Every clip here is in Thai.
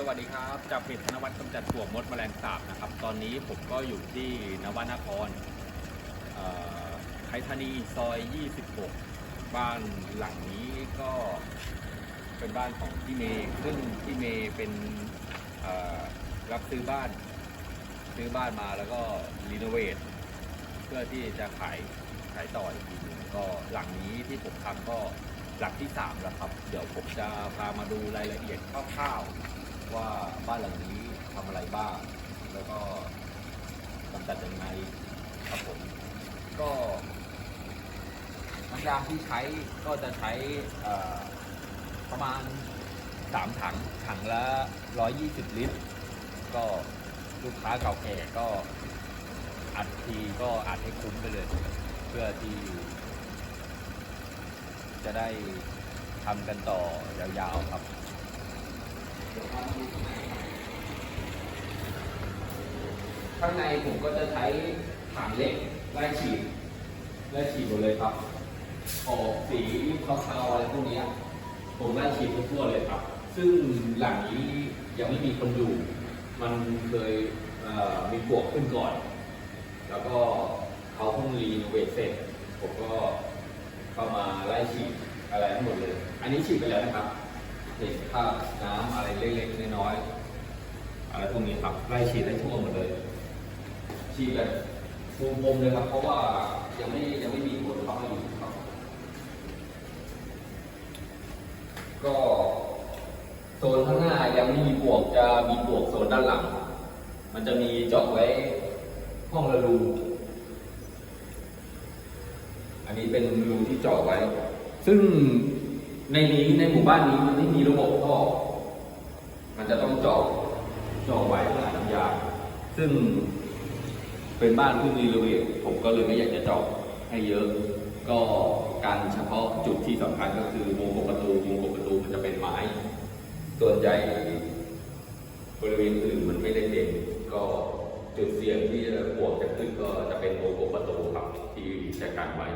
สวัสดีครับจากเพจธนวัฒน์กำจัดปลวกมดแมลงสาบนะครับ ตอนนี้ผมก็อยู่ที่นวนครไทยธานีซอย 26 บ้านหลังนี้ก็เป็นบ้านของพี่เมย์ซึ่งพี่เมย์เป็นรับซื้อบ้าน ซื้อบ้านมาแล้วก็รีโนเวทเพื่อที่จะขายขายต่ออีกทีนึงก็หลังนี้ที่ผมทำก็หลังที่สามแล้วครับ เดี๋ยวผมจะพามาดูรายละเอียดคร่าว ว่าบ้านหลังนี้ทำอะไรบ้าง แล้วก็กำจัดยังไงครับผม ก็น้ำยาที่ใช้ก็จะใช้ประมาณ 3 ถัง ถังละ 120 ลิตร ก็ลูกค้าเก่าแก่ก็อัดทีก็อัดให้คุ้มไปเลย เพื่อที่จะได้ทำกันต่อยาวๆครับ ข้างในผมก็จะใช้ถังเล็กไล่ฉีดไล่ฉีดหมดเลยครับออกสีเทาๆอะไรพวกนี้ผมไล่ฉีดทั่วๆเลยครับ ซึ่งหลังนี้ยังไม่มีคนอยู่ มันเคยเมีปวกขึ้นก่อน แล้วก็เขาเพิ่งรีโนเวทเสร็จ ผมก็เข้ามาไล่ฉีดอะไรทั้งหมดเลย อันนี้ฉีดไปแล้วนะครับ เห็นภาพน้ำอะไรเล็กๆน้อยๆอะไรพวกนี้ครับไล่ฉีดได้ทั่วหมดเลย ฉีดแบบฟูมพรมเลยครับ เพราะว่ายังไม่ยังไม่มีคนเข้ามาอยู่ครับ ก็โซนข้างหน้ายังไม่มีปลวกจะมีปลวกโซนด้านหลัง มันจะมีเจาะไว้ห้องละรูอันนี้เป็นรูที่เจาะไว้ ซึ่ง ในนี้ในหมู่บ้านนี้มันไม่มีระบบท่อ มันจะต้องเจาะเจาะไว้เพื่อหาน้ำยา ซึ่งเป็นบ้านเพิ่งรีโนเวทผมก็เลยไม่อยากจะเจาะให้เยอะ ก็การเฉพาะจุดที่สำคัญก็คือวงกบประตูวงกบประตูมันจะเป็นไม้ ส่วนใหญ่บริเวณอื่นมันไม่ได้เด่นก็จุดเสี่ยงที่จะปวกจะขึ้นก็จะเป็นวงกบประตูครับที่จะกันไว้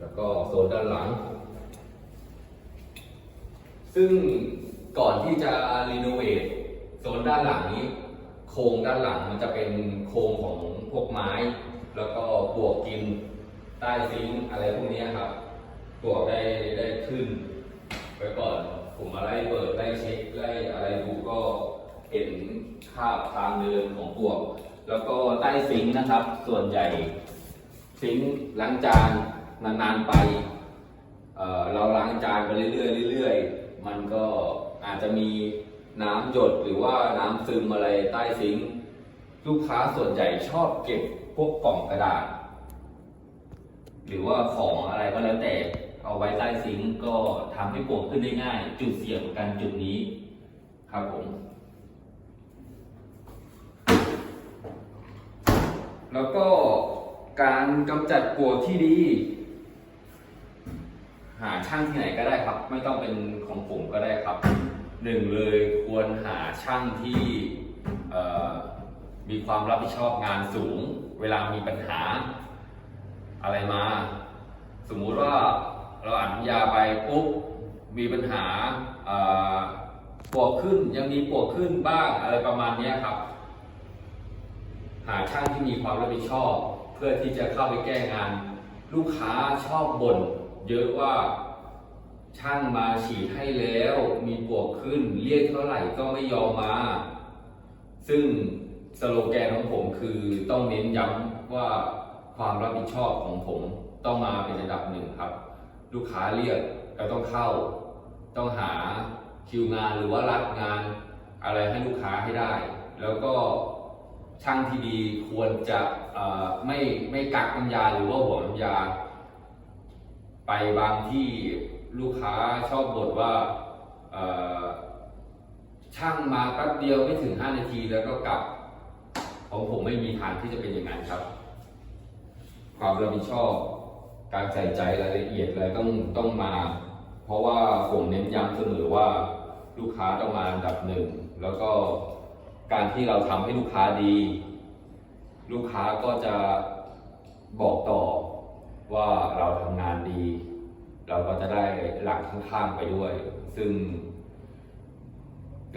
แล้วก็โซนด้านหลัง ซึ่งก่อนที่จะรีโนเวทโซนด้านหลังนี้ โครงด้านหลังมันจะเป็นโครงของพวกไม้ แล้วก็ปวกกินใต้ซิงอะไรพวกนี้ครับปวกได้ได้ขึ้นไว้ก่อนผมมาไล่เปิดไล่เช็คไล่อะไรดูก็เห็นคราบทางเดินของปวก แล้วก็ใต้ซิงนะครับ ส่วนใหญ่ซิงล้างจาน นานๆไปเเราล้างจานไปเรื่อยๆเรื่อยๆ มันก็อาจจะมีน้ำหยดหรือว่าน้ำซึมอะไรใต้ซิงค์ลูกค้าส่วนใหญ่ชอบเก็บพวกกล่องกระดาษ หรือว่าของอะไรก็แล้วแต่เอาไว้ใต้ซิงค์ก็ทำให้ปวกขึ้นได้ง่าย จุดเสี่ยงของการจุดนี้ครับผม แล้วก็การกำจัดปวกที่ดี หาช่างที่ไหนก็ได้ครับ ไม่ต้องเป็นของผมก็ได้ครับหนึ่งเลยควรหาช่างที่มีความรับผิดชอบงานสูง เวลามีปัญหาอะไรมา สมมุติว่าเราอ่านยาไปปุ๊บมีปัญหาปวกขึ้นยังมีปวกขึ้นบ้างอะไรประมาณนี้ครับ หาช่างที่มีความรับผิดชอบ เพื่อที่จะเข้าไปแก้งาน ลูกค้าชอบบ่น เยอะว่าช่างมาฉีดให้แล้วมีปวกขึ้น เรียกเท่าไหร่ก็ไม่ยอมมา ซึ่งสโลแกนของผมคือต้องเน้นย้ำว่าความรับผิดชอบของผมต้องมาเป็นอันดับหนึ่งครับ ลูกค้าเรียกก็ต้องเข้า ต้องหาคิวงานหรือว่ารัดงานอะไรให้ลูกค้าให้ได้ แล้วก็ช่างที่ดีควรจะไม่ไม่กักน้ำยาหรือว่าหัวน้ำยา ไปบางที่ลูกค้าชอบบ่นว่าช่างมาแป๊บเดียวไม่ถึง 5 นาทีแล้วก็กลับของผมไม่มีทางที่จะเป็นอย่างนั้นครับ ความรับผิดชอบ การใส่ใจรายละเอียดอะไรต้องต้องมา เพราะว่าผมเน้นย้ำเสมอว่าลูกค้าต้องมาอันดับหนึ่ง แล้วก็การที่เราทำให้ลูกค้าดี ลูกค้าก็จะบอกต่อ ว่าเราทำงานดี เราก็จะได้หลังข้างๆไปด้วย ซึ่ง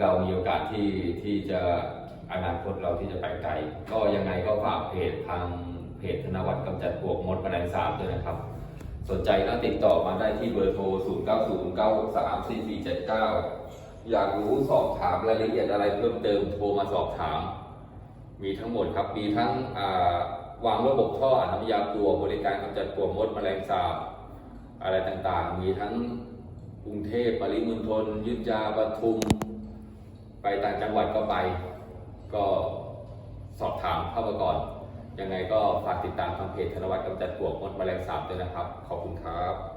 เรามีโอกาสที่ที่จะอนาคตเราที่จะไปไกลก็ยังไงก็ฝากเพจทางเพจธนวัฒน์กำจัดปวกมดแมลงสาบด้วยนะครับ สนใจก็ติดต่อมาได้ที่เบอร์โทร 0 9 0 9 6 3 4 4 7 9 อยากรู้สอบถามรายละเอียดอะไรเพิ่มเติมโทรมาสอบถาม มีทั้งหมดครับ มีทั้งอ่า วางระบบท่ออนุยาปลวกบริการกำจัดปลวกมดแมลงสาบอะไรต่างๆ มีทั้งกรุงเทพปริมณฑลยุทธยาปทุม ไปต่างจังหวัดก็ไป ก็สอบถามเข้ามาก่อน ยังไงก็ฝากติดตามทางเพจธนวัฒน์กำจัดปลวกมดแมลงสาบด้วยนะครับ ขอบคุณครับ